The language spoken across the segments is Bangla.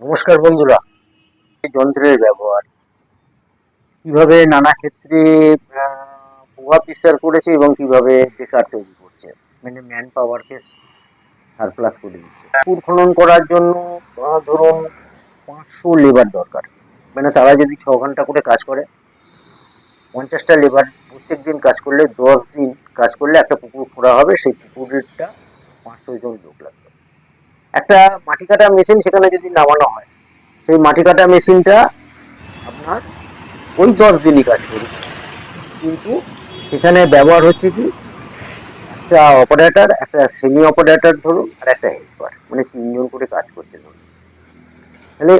নমস্কার বন্ধুরা যন্ত্রের ব্যবহার। কীভাবে নানা ক্ষেত্রে প্রভাব বিস্তার করেছে এবং কীভাবে বেকার তৈরি করছে। মানে ম্যান পাওয়ারকে সারপ্লাস করে দিচ্ছে। পুকুর খনন করার জন্য ধরুন পাঁচশো লেবার দরকার। মানে তারা যদি ছ ঘণ্টা করে কাজ করে, পঞ্চাশটা লেবার প্রত্যেক দিন কাজ করলে দশ দিন কাজ করলে একটা পুকুর খোঁড়া হবে, সেই পুকুরটা পাঁচশো জন লোক লাগবে। একটা মাটি কাটা মেশিন সেখানে যদি নামানো হয়, সেই মাটি কাটা মেশিনটা আপনার ওই দশ দিনই কাজ করবে। কিন্তু সেখানে ব্যবহার হচ্ছে কি, একটা অপারেটার একটা সেমি অপারেটর ধরুন, আর একটা হেল্পার মানে তিনজন করে কাজ করছে ধরুন। তাহলে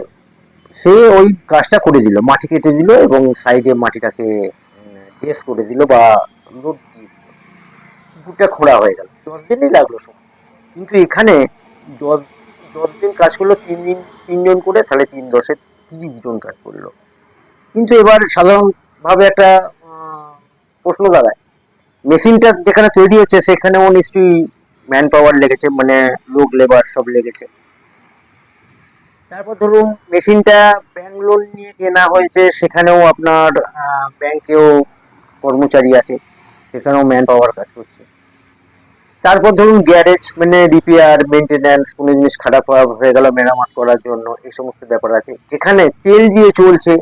সে ওই কাজটা করে দিল, মাটি কেটে দিল এবং সাইডে মাটিটাকে টেস্ট করে দিল বা লোড দিয়ে পুকুরটা খোঁড়া হয়ে গেল। দশ দিনই লাগল সময় কিন্তু এখানে দশ দিন কাজ করল তিন দিন তিনজন করে, তাহলে তিন দশে তিরিশ জন কাজ করল। কিন্তু এবার সাধারণভাবে একটা প্রশ্ন দাঁড়ায়। মেশিনটা যেখানে তৈরি হচ্ছে, সেখানেও নিশ্চয়ই ম্যান পাওয়ার লেগেছে মানে লোক লেবার সব লেগেছে। তারপর ধরুন, মেশিনটা ব্যাংক লোন নিয়ে কেনা হয়েছে, সেখানেও আপনার ব্যাংকেও কর্মচারী আছে, সেখানেও ম্যান পাওয়ার কাজ করছে। তারপর ধরুন গ্যারেজ মানে রিপেয়ার মেনটেন্যান্স কোনো জিনিস খারাপ হয়ে গেল মেরামত করার জন্য, এই সমস্ত ব্যাপার আছে। যেখানে তেল দিয়ে চলছে,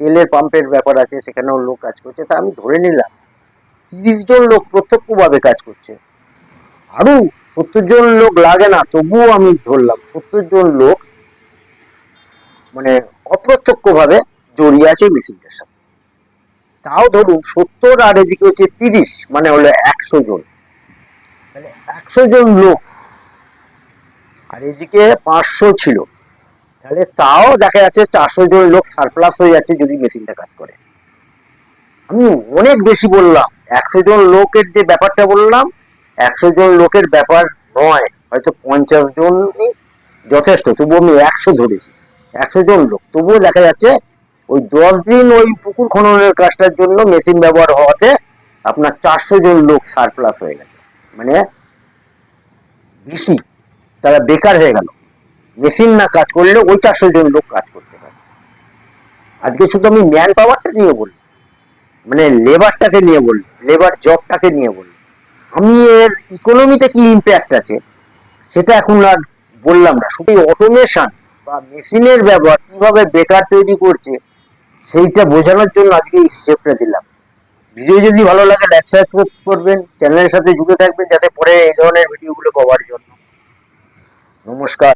তেলের পাম্পের ব্যাপার আছে, সেখানেও লোক কাজ করছে। তা আমি ধরে নিলাম, তিরিশ জন লোক প্রত্যক্ষভাবে কাজ করছে। আরও সত্তর জন লোক লাগে না, তবুও আমি ধরলাম, সত্তর জন লোক মানে অপ্রত্যক্ষভাবে জড়িয়ে আছে মেশিনটার সাথে। তাও ধরুন সত্তর আর এদিকে হচ্ছে তিরিশ মানে হলো একশো জন। একশো জন লোক। আর এদিকে পাঁচশো ছিল। তাহলে তাও দেখা যাচ্ছে চারশো জন লোক সারপ্লাস হয়ে যাচ্ছে যদি মেশিনটা কাজ করে। আমি অনেক বেশি বললাম, একশো জন লোকের যে ব্যাপারটা বললাম, একশো জন লোকের ব্যাপার নয়, হয়তো পঞ্চাশ জনই যথেষ্ট, তবুও আমি একশো ধরেছি, একশো জন লোক। তবুও দেখা যাচ্ছে ওই দশ দিন ওই পুকুর খননের কাজটার জন্য মেশিন ব্যবহার হওয়াতে আপনার চারশো জন লোক সারপ্লাস হয়ে গেছে। মানে বেশি তারা বেকার হয়ে গেল। মেশিন না কাজ করলে ওই চারশো জন লোক কাজ করতে পারে। আজকে শুধু আমি ম্যান পাওয়ারটা নিয়ে বলি মানে লেবারটাকে নিয়ে বলি লেবার জবটাকে নিয়ে বলি আমি এর ইকোনমিতে কি ইম্প্যাক্ট আছে, সেটা এখন আর বললাম না। শুধু অটোমেশন বা মেশিনের ব্যবহার কীভাবে বেকার তৈরি করছে, সেইটা বোঝানোর জন্য আজকে এই হিসেবটা দিলাম। ভিডিও যদি ভালো লাগে লাইক সাবস্ক্রাইব করবেন চ্যানেলের সাথে জুড়ে থাকবেন, যাতে পরে এই ধরনের ভিডিওগুলো পাওয়ার জন্য। নমস্কার।